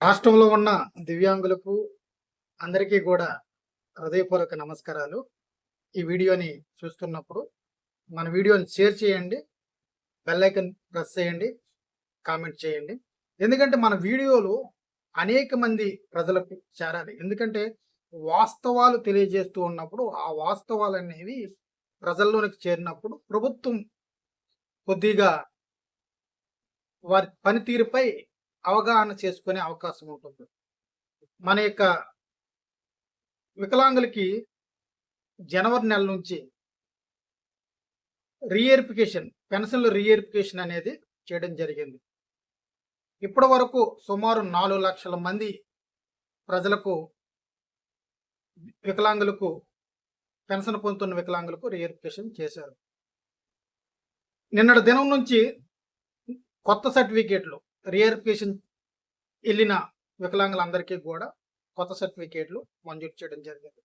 రాష్ట్రంలో ఉన్న దివ్యాంగులకు అందరికీ కూడా హృదయపూర్వక నమస్కారాలు. ఈ వీడియోని చూస్తున్నప్పుడు మన వీడియోని షేర్ చేయండి బెల్లైకన్ ప్రెస్ చేయండి కామెంట్ చేయండి. ఎందుకంటే మన వీడియోలు అనేక మంది ప్రజలకు చేరాలి. ఎందుకంటే వాస్తవాలు తెలియజేస్తూ ఉన్నప్పుడు ఆ వాస్తవాలు అనేవి ప్రజల్లోనికి చేరినప్పుడు ప్రభుత్వం కొద్దిగా వారి పనితీరుపై అవగాహన చేసుకునే అవకాశం ఉంటుంది. మన యొక్క వికలాంగులకి జనవరి నెల నుంచి రీఎరిఫికేషన్ పెన్షన్లు రీఎరిఫికేషన్ అనేది చేయడం జరిగింది. ఇప్పటి వరకు సుమారు నాలుగు లక్షల మంది ప్రజలకు వికలాంగులకు పెన్షన్ పొందుతున్న వికలాంగులకు రీఎరిఫికేషన్ చేశారు. నిన్నటి దినం నుంచి కొత్త సర్టిఫికేట్లు రియరిఫికేషన్ వెళ్ళిన వికలాంగులందరికీ కూడా కొత్త సర్టిఫికేట్లు మంజూరు చేయడం జరిగింది.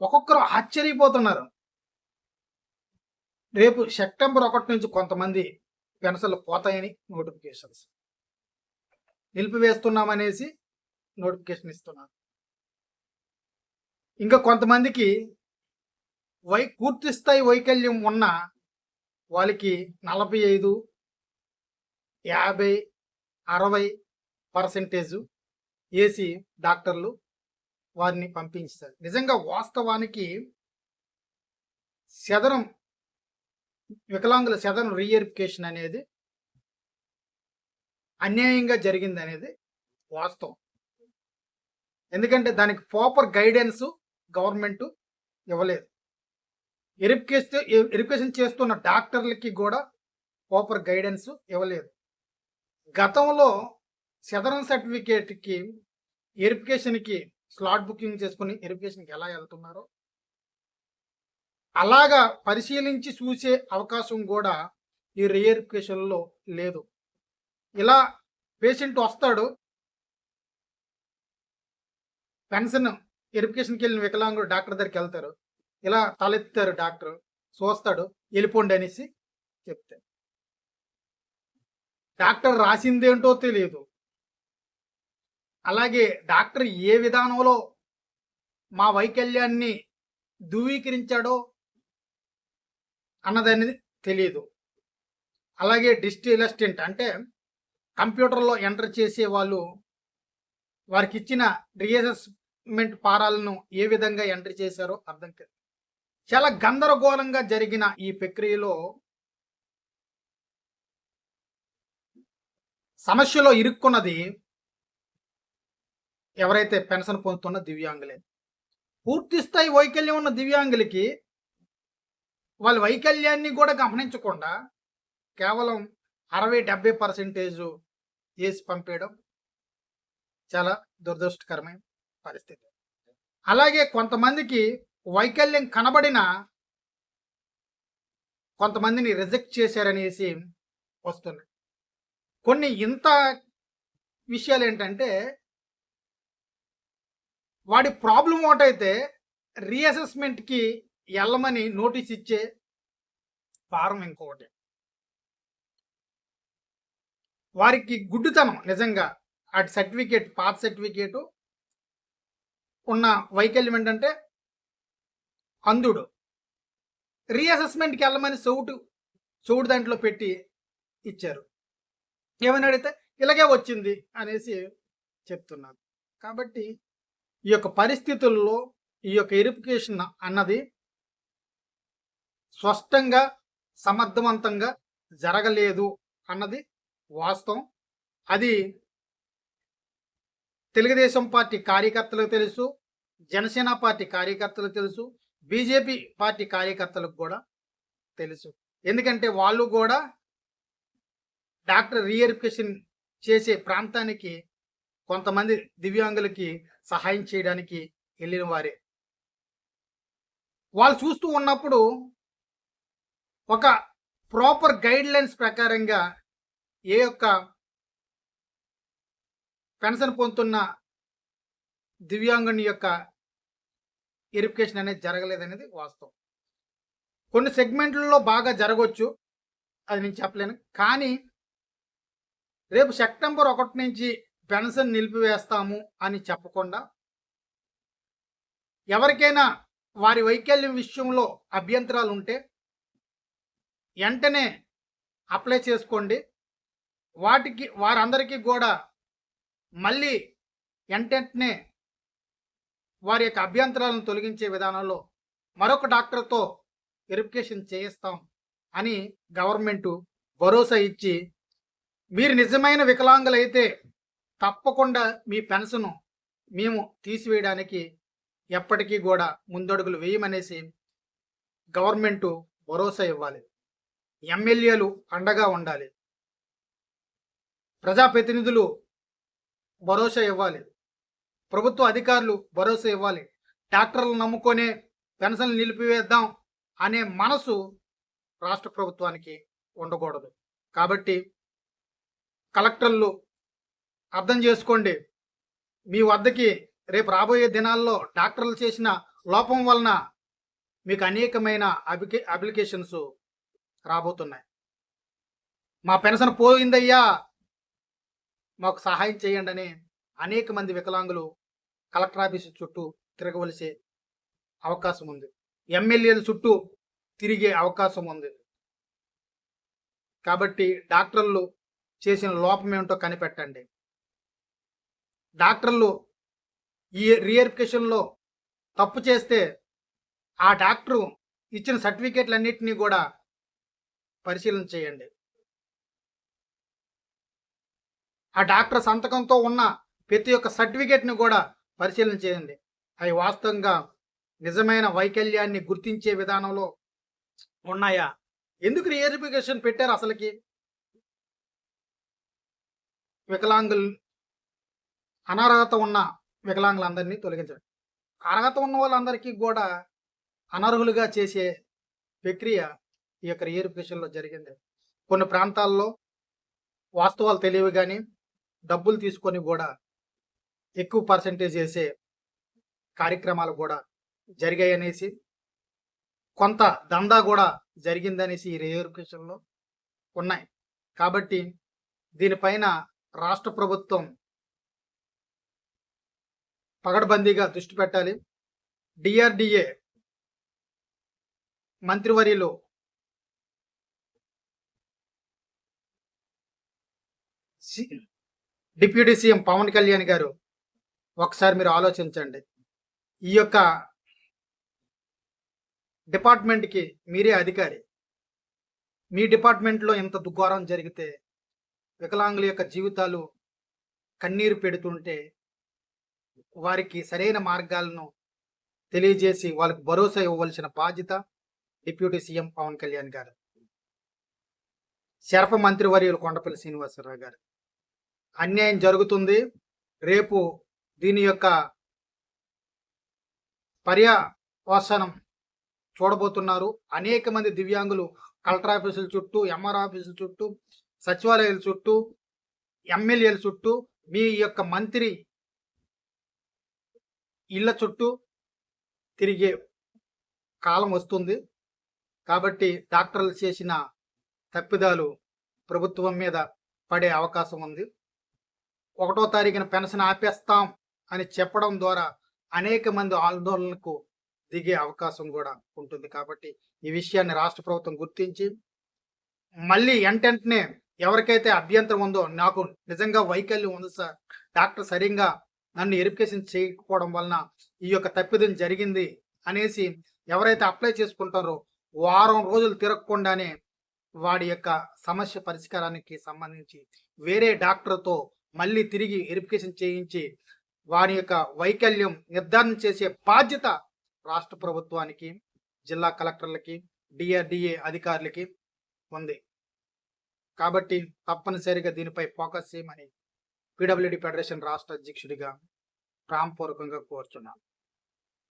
ఒక్కొక్కరు ఆశ్చర్యపోతున్నారు. రేపు సెప్టెంబర్ ఒకటి నుంచి కొంతమంది పెన్షన్లు పోతాయని నోటిఫికేషన్స్. నిలిపివేస్తున్నామనేసి నోటిఫికేషన్ ఇస్తున్నారు. ఇంకా కొంతమందికి వై పూర్తి స్థాయి వైకల్యం ఉన్న వాళ్ళకి నలభై ఐదు యాభై అరవై పర్సెంటేజు ఏసీ డాక్టర్లు వారిని పంపించారు. నిజంగా వాస్తవానికి శదరం వికలాంగుల శదరం రీఎరిఫికేషన్ అనేది అన్యాయంగా జరిగింది అనేది వాస్తవం. ఎందుకంటే దానికి ప్రాపర్ గైడెన్స్ గవర్నమెంట్ ఇవ్వలేదు. ఎరిఫికేషన్ ఎరిఫికేషన్ చేస్తున్న డాక్టర్లకి కూడా ప్రాపర్ గైడెన్స్ ఇవ్వలేదు. గతంలో సెదరన్ సర్టిఫికేట్కి ఎరిఫికేషన్కి స్లాట్ బుకింగ్ చేసుకుని ఎరిఫికేషన్కి ఎలా వెళ్తున్నారో అలాగా పరిశీలించి చూసే అవకాశం కూడా ఈ రీఎరిఫికేషన్లో లేదు. ఇలా పేషెంట్ వస్తాడు పెన్షన్ ఎరిఫికేషన్కి వెళ్ళిన వికలాంగుడు డాక్టర్ దగ్గరికి వెళ్తారు. ఇలా తలెత్తారు డాక్టర్ చూస్తాడు వెళ్ళిపోండి అనేసి చెప్తే డాక్టర్ రాసిందేంటో తెలియదు అలాగే డాక్టర్ ఏ విధానంలో మా వైకల్యాన్ని ధృవీకరించాడో అన్నదనేది తెలియదు అలాగే డిజిటల్ అసిస్టెంట్ అంటే కంప్యూటర్లో ఎంటర్ చేసే వాళ్ళు వారికి ఇచ్చిన రీఅసెస్మెంట్ పారాలను ఏ విధంగా ఎంటర్ చేశారో అర్థం కాదు చాలా గందరగోళంగా జరిగిన ఈ ప్రక్రియలో సమస్యలో ఇరుక్కున్నది ఎవరైతే పెన్షన్ పొందుతున్న దివ్యాంగులే. పూర్తి స్థాయి వైకల్యం ఉన్న దివ్యాంగులకి వాళ్ళ వైకల్యాన్ని కూడా గమనించకుండా కేవలం అరవై డెబ్బై పర్సెంటేజ్ వేసి పంపేయడం చాలా దురదృష్టకరమైన పరిస్థితి. అలాగే కొంతమందికి వైకల్యం కనబడిన కొంతమందిని రిజెక్ట్ చేశారనేసి వస్తున్నాయి కొన్ని ఇంత విషయాలు ఏంటంటే వాడి ప్రాబ్లం ఒకటైతే రీఅసెస్మెంట్కి వెళ్ళమని నోటీస్ ఇచ్చే ఫారం ఇంకొకటి. వారికి గుడ్డుతనం నిజంగా. అటు సర్టిఫికేట్ పాత సర్టిఫికేటు ఉన్న వైకల్యం ఏంటంటే అంధుడు. రీఅసెస్మెంట్కి వెళ్ళమని చౌటు చౌడు దాంట్లో పెట్టి ఇచ్చారు. ఏమని అడిగితే ఇలాగే వచ్చింది అనేసి చెప్తున్నారు. కాబట్టి ఈ యొక్క పరిస్థితుల్లో ఈ యొక్క ఇరిఫికేషన్ అన్నది స్పష్టంగా సమర్థవంతంగా జరగలేదు అన్నది వాస్తవం. అది తెలుగుదేశం పార్టీ కార్యకర్తలకు తెలుసు జనసేన పార్టీ కార్యకర్తలకు తెలుసు బీజేపీ పార్టీ కార్యకర్తలకు కూడా తెలుసు. ఎందుకంటే వాళ్ళు కూడా డాక్టర్ రీఎరిఫికేషన్ చేసే ప్రాంతానికి కొంతమంది దివ్యాంగులకి సహాయం చేయడానికి వెళ్ళిన వారే. వాళ్ళు చూస్తూ ఉన్నప్పుడు ఒక ప్రాపర్ గైడ్ లైన్స్ ప్రకారంగా ఏ యొక్క పెన్షన్ పొందుతున్న దివ్యాంగుని యొక్క ఎరిఫికేషన్ అనేది జరగలేదనేది వాస్తవం. కొన్ని సెగ్మెంట్లలో బాగా జరగవచ్చు అది నేను చెప్పలేను. కానీ రేపు సెప్టెంబర్ ఒకటి నుంచి పెన్షన్ నిలిపివేస్తాము అని చెప్పకుండా ఎవరికైనా వారి వైకల్యం విషయంలో అభ్యంతరాలు ఉంటే వెంటనే అప్లై చేసుకోండి. వాటికి వారందరికీ కూడా మళ్ళీ వెంటనే వారి యొక్క అభ్యంతరాలను తొలగించే విధానంలో మరొక డాక్టర్తో వెరిఫికేషన్ చేయిస్తాం అని గవర్నమెంట్ భరోసా ఇచ్చి మీరు నిజమైన వికలాంగులైతే తప్పకుండా మీ పెన్షన్ మేము తీసివేయడానికి ఎప్పటికీ కూడా ముందడుగులు వేయమనేసి గవర్నమెంట్ భరోసా ఇవ్వాలి. ఎమ్మెల్యేలు అండగా ఉండాలి. ప్రజాప్రతినిధులు భరోసా ఇవ్వాలి. ప్రభుత్వ అధికారులు భరోసా ఇవ్వాలి. డాక్టర్లు నమ్ముకొనే పెన్షన్లు నిలిపివేద్దాం అనే మనసు రాష్ట్ర ప్రభుత్వానికి ఉండకూడదు. కాబట్టి కలెక్టర్లు అర్థం చేసుకోండి. మీ వద్దకి రేపు రాబోయే దినాల్లో డాక్టర్లు చేసిన లోపం వలన మీకు అనేకమైన అప్లికే అప్లికేషన్స్ రాబోతున్నాయి. మా పెన్షన్ పోయిందయ్యా. మాకు సహాయం చేయండి అని అనేక మంది వికలాంగులు కలెక్టర్ ఆఫీస్ చుట్టూ తిరగవలసే అవకాశం ఉంది. ఎమ్మెల్యేల చుట్టూ తిరిగే అవకాశం ఉంది. కాబట్టి డాక్టర్లు చేసిన లోపం ఏమిటో కనిపెట్టండి. డాక్టర్లు ఈ రీఎరిఫికేషన్లో తప్పు చేస్తే ఆ డాక్టరు ఇచ్చిన సర్టిఫికేట్లన్నింటినీ కూడా పరిశీలన చేయండి. ఆ డాక్టర్ సంతకంతో ఉన్న ప్రతి ఒక్క సర్టిఫికేట్ని కూడా పరిశీలన చేయండి. అవి వాస్తవంగా నిజమైన వైకల్యాన్ని గుర్తించే విధానంలో ఉన్నాయా? ఎందుకు రీఎరిఫికేషన్ పెట్టారు అసలుకి? వికలాంగులు అనర్హత ఉన్న వికలాంగులందరినీ తొలగించడం. అర్హత ఉన్న వాళ్ళందరికీ కూడా అనర్హులుగా చేసే ప్రక్రియ ఈ యొక్క రీఎరిఫికేషన్లో జరిగింది. కొన్ని ప్రాంతాల్లో వాస్తవాలు తెలియవు కానీ డబ్బులు తీసుకొని కూడా ఎక్కువ పర్సంటేజ్ చేసే కార్యక్రమాలు కూడా జరిగాయి అనేసి కొంత దందా కూడా జరిగిందనేసి ఈ రిజర్వేషన్లో ఉన్నాయి. కాబట్టి దీనిపైన రాష్ట్ర ప్రభుత్వం పగడబందీగా దృష్టి పెట్టాలి. డిఆర్డిఏ మంత్రివర్యులు డిప్యూటీ సీఎం పవన్ కళ్యాణ్ గారు ఒకసారి మీరు ఆలోచించండి. ఈ యొక్క డిపార్ట్మెంట్కి మీరే అధికారి. మీ డిపార్ట్మెంట్లో ఇంత దుఘోరం జరిగితే వికలాంగుల యొక్క జీవితాలు కన్నీరు పెడుతుంటే వారికి సరైన మార్గాలను తెలియజేసి వాళ్ళకు భరోసా ఇవ్వవలసిన బాధ్యత డిప్యూటీ సీఎం పవన్ కళ్యాణ్ గారు. శరప మంత్రివర్యులు కొండపల్లి శ్రీనివాసరావు గారు. అన్యాయం జరుగుతుంది. రేపు దీని యొక్క పర్యావసనం చూడబోతున్నారు. అనేక మంది దివ్యాంగులు కలెక్టర్ ఆఫీసుల చుట్టూ ఎంఆర్ ఆఫీసుల చుట్టూ సచివాలయాల చుట్టూ ఎమ్మెల్యేల చుట్టూ మీ యొక్క మంత్రి ఇళ్ళ చుట్టూ తిరిగే కాలం వస్తుంది. కాబట్టి డాక్టర్లు చేసిన తప్పిదాలు ప్రభుత్వం మీద పడే అవకాశం ఉంది. ఒకటో తారీఖున పెన్షన్ ఆపేస్తాం అని చెప్పడం ద్వారా అనేక మంది ఆందోళనకు దిగే అవకాశం కూడా ఉంటుంది. కాబట్టి ఈ విషయాన్ని రాష్ట్ర ప్రభుత్వం గుర్తించి మళ్ళీ ఎంటెంటనే ఎవరికైతే అభ్యంతరం ఉందో నాకు నిజంగా వైకల్యం ఉంది సార్. డాక్టర్ సరిగ్గా నన్ను ఎరిఫికేషన్ చేయకపోవడం వలన ఈ యొక్క తప్పిదం జరిగింది అనేసి ఎవరైతే అప్లై చేసుకుంటారో వారం రోజులు తిరగకుండానే వాడి యొక్క సమస్య పరిష్కారానికి సంబంధించి వేరే డాక్టర్తో మళ్ళీ తిరిగి వెరిఫికేషన్ చేయించి వారి యొక్క వైకల్యం నిర్ధారణ చేసే బాధ్యత రాష్ట్ర ప్రభుత్వానికి జిల్లా కలెక్టర్లకి డిఆర్డిఏ అధికారులకి ఉంది. కాబట్టి తప్పనిసరిగా దీనిపై ఫోకస్ చేయమని పీడబ్ల్యూడి ఫెడరేషన్ రాష్ట్ర అధ్యక్షుడిగా ప్రాంపూర్వకంగా కోరుచున్నాను.